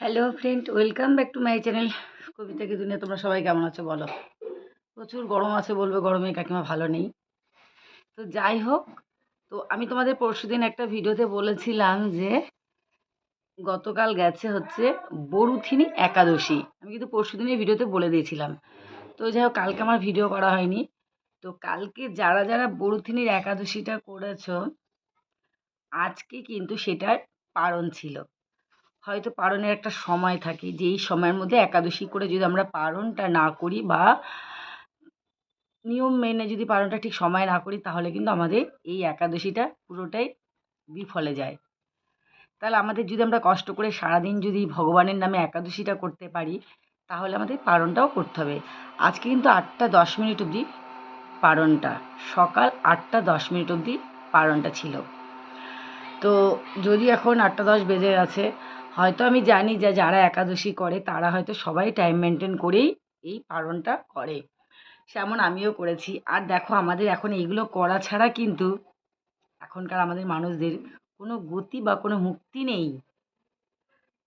Hello friend welcome back to my channel Kabita কি দুনিয়া? তোমরা সবাই কেমন আছো বলো? প্রচুর গরম আছে বলবে, গরমে কাকিমা ভালো নেই। তো যাই হোক, তো আমি তোমাদের পরশুদিন একটা ভিডিওতে বলেছিলাম যে, গতকাল গেছে হচ্ছে বরুথিনী একাদশী। আমি কিন্তু পরশুদিনের ভিডিওতে বলে দিয়েছিলাম। তো যাই হোক, কালকে আমার ভিডিও করা হয়নি। তো কালকে যারা যারা বরুথিনীর একাদশীটা করেছ, আজকে কিন্তু সেটার পারণ ছিল। হয়তো পারণের একটা সময় থাকে যে এই সময়ের মধ্যে একাদশী করে যদি আমরা পারণটা না করি বা নিয়ম মেনে যদি পালনটা ঠিক সময় না করি, তাহলে কিন্তু আমাদের এই একাদশীটা পুরোটাই বিফলে যায়। তাহলে আমাদের যদি আমরা কষ্ট করে সারাদিন যদি ভগবানের নামে একাদশীটা করতে পারি, তাহলে আমাদের পারণটাও করতে হবে। আজকে কিন্তু আটটা দশ মিনিট অবধি পারণটা, সকাল আটটা দশ মিনিট অবধি পারণটা ছিল। তো যদি এখন আটটা দশ বেজে গেছে হয়তো আমি জানি যে যারা একাদশী করে, তারা হয়তো সবাই টাইম মেনটেন করেই এই পালনটা করে। সেমন আমিও করেছি। আর দেখো, আমাদের এখন এইগুলো করা ছাড়া কিন্তু এখনকার আমাদের মানুষদের কোনো গতি বা কোনো মুক্তি নেই।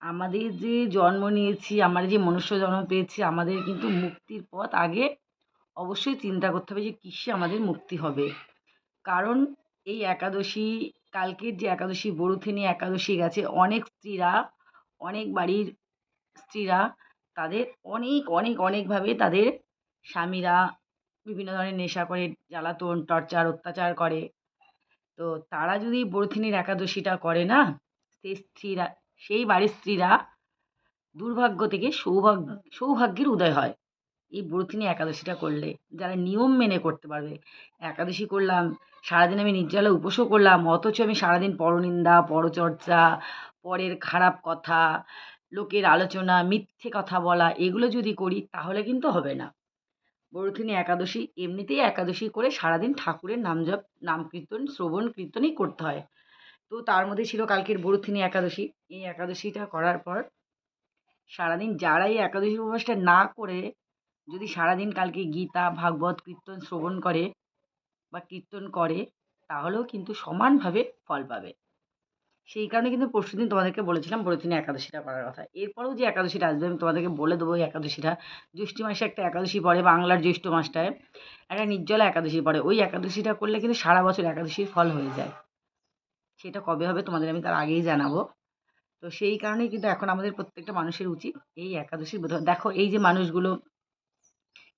আমাদের যে জন্ম নিয়েছি, আমরা যে মনুষ্য জন্ম পেয়েছি, আমাদের কিন্তু মুক্তির পথ আগে অবশ্যই চিন্তা করতে হবে যে কিসে আমাদের মুক্তি হবে। কারণ এই একাদশী, কালকের যে একাদশী বরুথিনী একাদশী গেছে, অনেক স্ত্রীরা অনেক বাড়ির স্ত্রীরা তাদের অনেক অনেক, অনেকভাবে তাদের স্বামীরা বিভিন্ন ধরনের নেশা করে, জ্বালাতন, টর্চার, অত্যাচার করে। তো তারা যদি বরথিনীর একাদশীটা করে না সেই স্ত্রীরা, সেই বাড়ির স্ত্রীরা দুর্ভাগ্য থেকে সৌভাগ্য, সৌভাগ্যের উদয় হয় এই বরথিনী একাদশীটা করলে। যারা নিয়ম মেনে করতে পারবে। একাদশী করলাম, সারাদিন আমি নির্জলা উপোসও করলাম, অথচ আমি সারাদিন পরনিন্দা, পরচর্চা পরের খারাপ কথা, লোকের আলোচনা, মিথ্যে কথা বলা, এগুলো যদি করি তাহলে কিন্তু হবে না। বরুথিনী একাদশী এমনিতেই একাদশী করে সারাদিন ঠাকুরের নাম জপ, নাম কীর্তন, শ্রবণ, কীর্তনই করতে হয়। তো তার মধ্যে ছিল কালকের বরুথিনী একাদশী। এই একাদশীটা করার পর সারাদিন যারা এই একাদশী উপবাসটা না করে যদি সারাদিন কালকে গীতা, ভাগবত, কীর্তন, শ্রবণ করে বা কীর্তন করে তাহলেও কিন্তু সমানভাবে ফল পাবে। সেই কারণে কিন্তু পরশু দিন তোমাদেরকে বলেছিলাম বরুথিনী একাদশীটা করার কথা। এরপরেও যে একাদশীটা আসবে, আমি তোমাদেরকে বলে দেবো ওই একাদশীটা। জ্যৈষ্ঠ মাসে একটা একাদশী পড়ে, বাংলার জ্যৈষ্ঠ মাসটায়। একটা নির্জলা একাদশী পড়ে। ওই একাদশীটা করলে কিন্তু সারা বছর একাদশীর ফল হয়ে যায়। সেটা কবে হবে তোমাদের আমি তার আগেই জানাব। তো সেই কারণেই কিন্তু এখন আমাদের প্রত্যেকটা মানুষের উচিত এই একাদশীর দেখো, এই যে মানুষগুলো,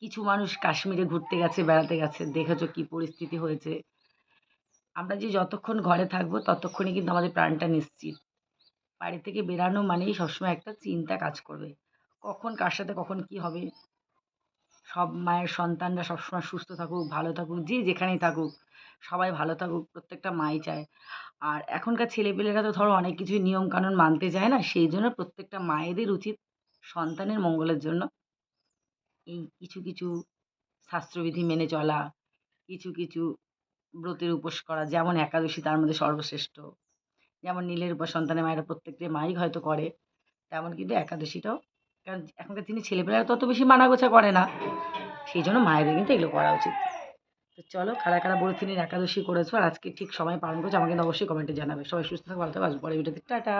কিছু মানুষ কাশ্মীরে ঘুরতে গেছে, বেড়াতে গেছে, দেখেছ কী পরিস্থিতি হয়েছে? আমরা যে যতক্ষণ ঘরে থাকব, ততক্ষণই কিন্তু আমাদের প্রাণটা নিশ্চিত। বাড়ি থেকে বেরানো মানেই সবসময় একটা চিন্তা কাজ করবে। কখন কার সাথে কখন কি হবে? সব মায়ের সন্তানরা সবসময় সুস্থ থাকুক, ভালো থাকুক, যে যেখানেই থাকুক, সবাই ভালো থাকুক, প্রত্যেকটা মাই চায়। আর এখনকার ছেলেপেলেরা তো ধরো অনেক কিছুই নিয়মকানুন মানতে চায় না, সেই জন্য প্রত্যেকটা মায়েদের উচিত সন্তানের মঙ্গলের জন্য এই কিছু কিছু শাস্ত্রবিধি মেনে চলা, কিছু কিছু ব্রতের উপোস করা, যেমন একাদশী তার মধ্যে সর্বশ্রেষ্ঠ। যেমন নীলের উপর সন্তানের মায়েরা প্রত্যেকটি মাই হয়তো করে, তেমন কিন্তু একাদশীটাও। কারণ এখনকার দিনে ছেলেপেলেরা তত বেশি মানাগোছা করে না। সেই জন্য মায়েদের কিন্তু এগুলো করা উচিত। তো চলো কারা কারা তিনি একাদশী করেছ, আর আজকে ঠিক সময় পালন করছ, আমাকে কিন্তু অবশ্যই কমেন্টে জানাবে। সবাই সুস্থ থাকবে ভালো থাকবে আসব পরে ভিডিওতে টাটা!